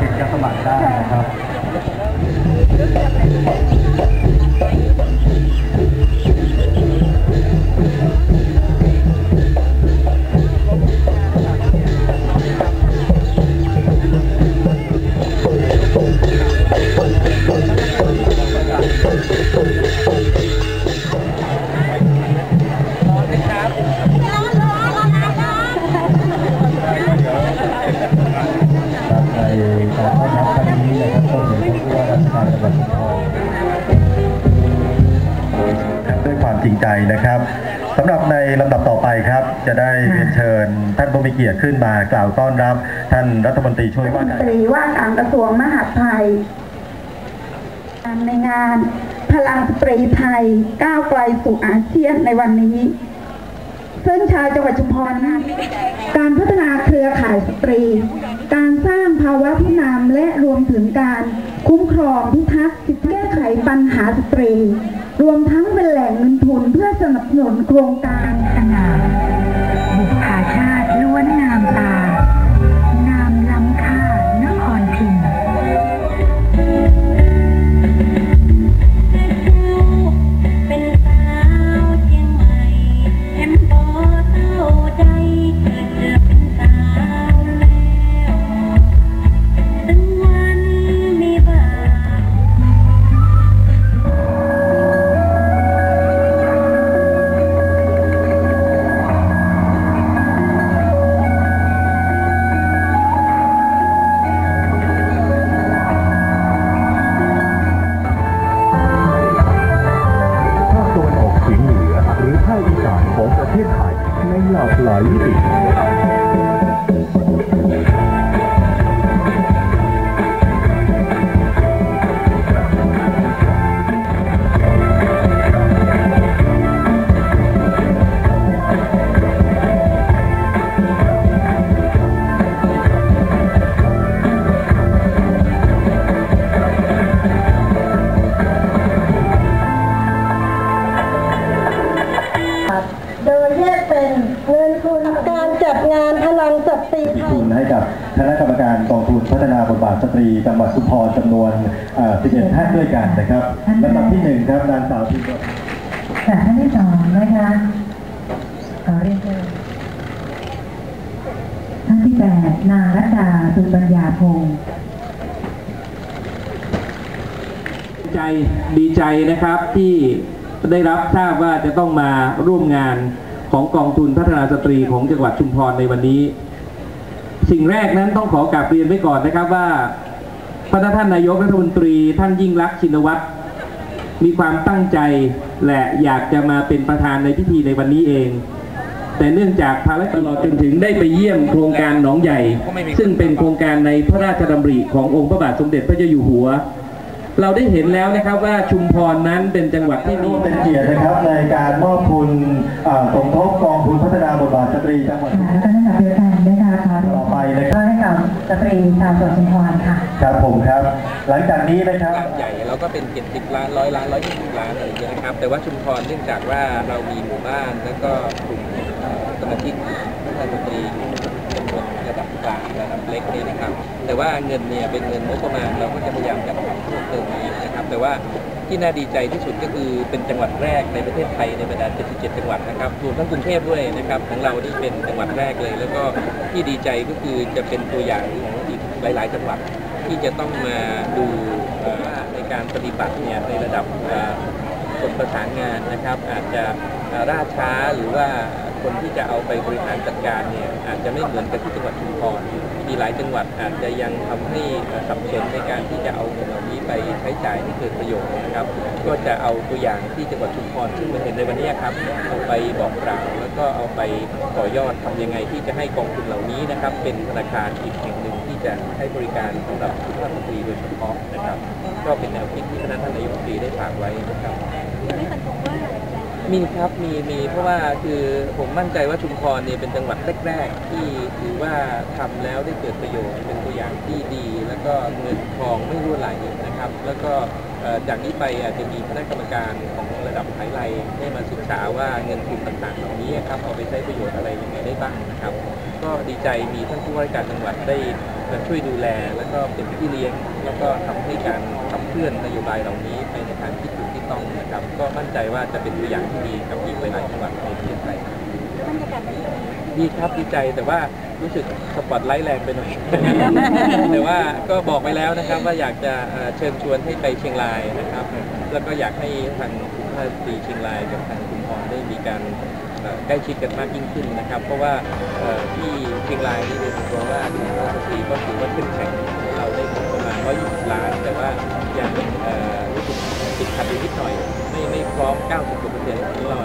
ถึงจะสมัครได้นะครับ จริงใจนะครับสำหรับในลำดับต่อไปครับ จะได้เรียนเชิญ ท่านผู้มีเกียรติขึ้นมากล่าวต้อนรับ ท่านรัฐมนตรีช่วยว่ารัฐมการนตรีว่าการกระทรวงมหาดไทยในงาน พลังสตรีไทยก้าวไกลสู่อาเซียนในวันนี้ ซึ่งชาวจังหวัดชุมพรการพัฒนาเครือข่ายสตรี การสร้างภาวะผู้นำและรวมถึงการ คุ้มครองพิทักษ์สิทธิแก้ไขปัญหาสตรี รวมทั้งเป็นแหล่งเงินทุนเพื่อสนับสนุนโครงการสง่า ใน งานพลังสตรีไทยทุนให้กับคณะกรรมการกองทุนพัฒนาบทบาทสตรีจังหวัดชุมพรจำนวนเอ่อ11 ท่านด้วยกันนะครับลำดับที่หนึ่งครับนางสาวพิมพ์ค่ะท่านที่สองนะคะขอเรียนเชิญท่านที่แปดนางรัตดาสุปัญญาพงศ์ใจดีใจนะครับที่ได้รับทราบว่าจะต้องมาร่วมงาน ของกองทุนพัฒนาสตรีของจังหวัดชุมพรในวันนี้ สิ่งแรกนั้นต้องขอกราบเรียนไว้ก่อนนะครับว่าพระท่านนายกรัฐมนตรี ท่านยิ่งรักชินวัตรมีความตั้งใจและอยากจะมาเป็นประธานในพิธีในวันนี้เอง แต่เนื่องจากภารกิจตลอดจนถึงได้ไปเยี่ยมโครงการหนองใหญ่ ซึ่งเป็นโครงการในพระราชดำริขององค์พระบาทสมเด็จพระเจ้าอยู่หัว เราได้เห็นแล้วนะครับว่าชุมพรนั้นเป็นจังหวัดที่มีเป็นเกียรตินะครับในการมอบทุน สมทบกองทุนพัฒนาบทบาทสตรีจังหวัดค่ะแล้วก็ท่านกับเดียวกันนะคะขอเรียนต่อไปนะครับให้กับสตรีชาวจังหวัดชุมพรค่ะ ครับผมครับ หลังจากนี้นะครับ ใหญ่เราก็เป็น70ล้านร้อยล้านร้อยยี่สิบล้านอะไรอย่างเงี้ยนะครับ แต่ว่าชุมพรเนื่องจากว่าเรามีหมู่บ้านแล้วก็กลุ่มเอ่อสมาชิกท่านดนตรีจำน วนระดับกลางระดับเล็กนี่นะครับ แต่ว่าเงินเนี่ยเป็นเงินงบประมาณเราก็จะพยายามจัดสรรเพิ่มเติมอีกนะครับ แต่ว่าที่น่าดีใจที่สุดก็คือเป็นจังหวัดแรกในประเทศไทยในบรรดา 77 จังหวัดนะครับรวมทั้งกรุงเทพด้วยนะครับของเรานี่เป็นจังหวัดแรกเลย แล้วก็ที่ดีใจก็คือจะเป็นตัวอย่างของอีกหลาย ๆ จังหวัดที่จะต้องมาดูว่าในการปฏิบัติเนี่ยในระดับคนประสานงานนะครับ อาจจะเอ่อล่าช้าหรือว่า คนที่จะเอาไปบริหารจัดการเนี่ยอาจจะไม่เหมือนกับที่จังหวัดชุมพรมีหลายจังหวัดอาจจะยังทำให้สับสนในการที่จะเอาเงินเหล่านี้ไปใช้จ่ายให้เกิดประโยชน์นะครับ ก็จะเอาตัวอย่างที่จังหวัดชุมพรซึ่งเราเห็นในวันนี้ครับเอาไปบอกกล่าวแล้วก็เอาไปต่อยอดทำยังไงที่จะให้กองทุนเหล่านี้นะครับ เป็นธนาคารอีกแห่งหนึ่งที่จะให้บริการสำหรับสุภาพสตรีโดยเฉพาะนะครับ ก็เป็นแนวคิดที่คณะท่านนายกรัฐมนตรีได้ฝากไว้นะครับ มีครับมีมีเพราะว่าคือผมมั่นใจว่าชุมพรเนี่ยเป็นจังหวัดแรกๆที่ถือว่าทำแล้วได้เกิดประโยชน์เป็นตัวอย่างที่ดี แล้วก็เงินทองไม่รั่วไหลนะครับ แล้วก็จากนี้ไปอาจจะมีคณะกรรมการของระดับไทยไลได้มาศึกษาว่าเงินทุนต่างๆเหล่านี้ครับเอาไปใช้ประโยชน์อะไรยังไงได้บ้างนะครับ ก็ดีใจมีท่านผู้ว่าการจังหวัดได้มาช่วยดูแล แล้วก็เป็นพี่เลี้ยง แล้วก็ทำให้การขับเคลื่อนนโยบายเหล่านี้ไปในทางที่ ครับ ก็มั่นใจว่าจะเป็นตัวอย่างที่ดีกับอีกหลายๆจังหวัดในประเทศไทยบรรยากาศเป็นยังไงดีครับดีใจแต่ว่ารู้สึกสปอตไลท์แรงไปหน่อย แต่ว่าก็บอกไปแล้วนะครับว่าอยากจะเอ่อเชิญชวนให้ไปเชียงรายนะครับ แล้วก็อยากให้ทางคุณภาพสตรีเชียงรายกับทางคุณพรได้มีการเอ่อใกล้ชิดกันมากยิ่งขึ้นนะครับ เพราะว่าเอ่อที่เชียงรายนี่โดยส่วนตัวว่าคุณภาพสตรีก็ถือว่าเข้มแข็งเราได้งบประมาณ120ล้าน แต่ว่ายังเอ่อรู้สึกติดขัดอยู่นิดหน่อย ไม่ไม่พร้อ